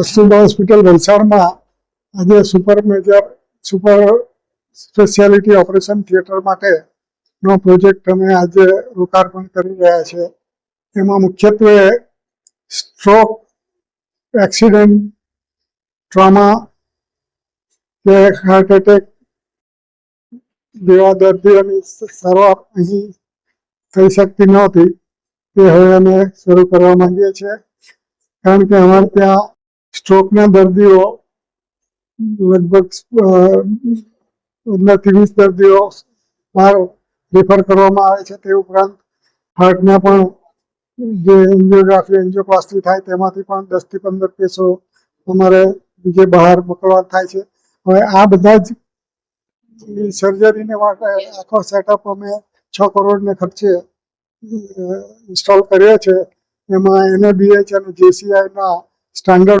Kasturba hospital વલસાડમાં આજે super major, super speciality operation theatre માટે નો પ્રોજેક્ટ અમે આજે લોકાર્પણ કરી રહ્યા છે. એમાં મુખ્યત્વે સ્ટ્રોક, એક્સિડન્ટ, ટ્રોમા, કે હાર્ટ એટેક જેવા દર્દીઓની સારવાર અહીં થઈ શકતી નહોતી તે હવે અમે શરૂ કરવા માંગીએ છીએ. કારણ કે અમારે ત્યાં સ્ટ્રોકના દર્દીઓ, લગભગ વીસ દર્દીઓ બહાર રેફર કરવામાં આવે છે તે ઉપરાંત હાર્ટના પણ જે એન્જિયોગ્રાફી એન્જિયોપ્લાસ્ટી થાય તેમાંથી પણ દસથી પંદર કેસો અમારે બીજે બહાર મોકલવા થાય છે. હવે આ બધા જ સર્જરીને માટે આખો સેટઅપ અમે છ કરોડને ખર્ચે ઇન્સ્ટોલ કર્યો છે. એમાં એનએબીએચ અને જેસીઆઈના સ્ટાન્ડર્ડ